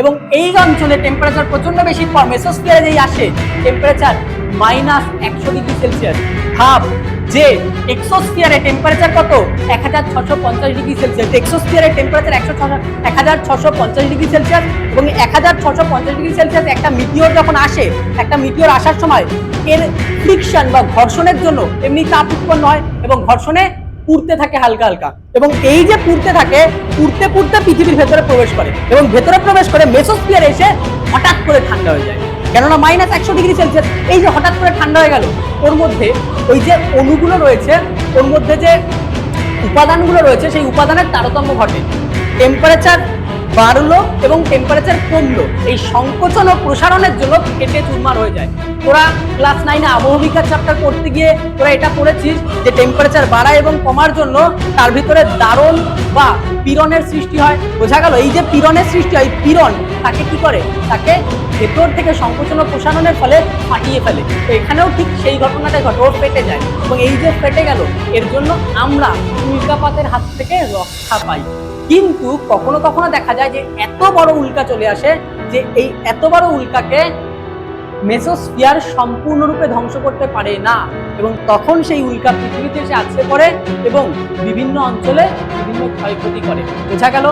এবং এই অঞ্চলে টেম্পারেচার প্রচণ্ড বেশি পর মেসোস্ফিয়ারে যেই আসে। টেম্পারেচার মাইনাস একশো ডিগ্রি সেলসিয়াস ভাব যে এক্সোস্ফিয়ারে টেম্পারেচার কত? এক হাজার ছশো পঞ্চাশ ডিগ্রি সেলসিয়াস এক্সোস্ফিয়ারে টেম্পারেচার একশো ছশো এক হাজার ছশো পঞ্চাশ ডিগ্রি সেলসিয়াস এবং এক হাজার ছশো পঞ্চাশ ডিগ্রি সেলসিয়াস একটা মিটিওর যখন আসে, একটা মিটিওর আসার সময় এর ফ্রিকশন বা ঘর্ষণের জন্য এমনি তাপ উৎপন্ন হয় এবং ঘর্ষণে পুড়তে থাকে হালকা হালকা। এবং এই যে পুড়তে থাকে, পুড়তে পুড়তে পৃথিবীর ভেতরে প্রবেশ করে। এবং ভেতরে প্রবেশ করে মেসোস্ফিয়ার এসে হঠাৎ করে ঠান্ডা হয়ে যায়। কেননা মাইনাস একশো ডিগ্রি সেলসিয়াস এই যে হঠাৎ করে ঠান্ডা হয়ে গেল, ওর মধ্যে ওই যে অণুগুলো রয়েছে, ওর মধ্যে যে উপাদানগুলো রয়েছে, সেই উপাদানের তারতম্য ঘটে। টেম্পারেচার বাড়লো এবং টেম্পারেচার কমলো। এই সংকোচন ও প্রসারণের জন্য ফেটে চুরমার হয়ে যায়। তোরা ক্লাস নাইনে আবহবিকার চ্যাপ্টার করতে গিয়ে তোরা এটা পড়েছিস যে টেম্পারেচার বাড়ায় এবং কমার জন্য তার ভিতরে দারণ বা পীড়নের সৃষ্টি হয়। বোঝা গেল, এই যে পীড়নের সৃষ্টি হয় পীড়ন তাকে কি করে? তাকে ভেতর থেকে সংকোচন ও প্রসারণের ফলে ফাটিয়ে ফেলে। তো এখানেও ঠিক সেই ঘটনাটাই ঘটে, ও ফেটে যায়। এবং এই যে ফেটে গেল, এর জন্য আমরা উল্কাপাতের হাত থেকে রক্ষা পাই। কিন্তু কখনো কখনো দেখা যায় যে এত বড় উল্কা চলে আসে যে এই এত বড় উল্কাকে মেসোস্ফিয়ার সম্পূর্ণরূপে ধ্বংস করতে পারে না এবং তখন সেই উল্কা পৃথিবীতে এসে আছড়ে পড়ে এবং বিভিন্ন অঞ্চলে বিভিন্ন ক্ষয়ক্ষতি করে। বোঝা গেল?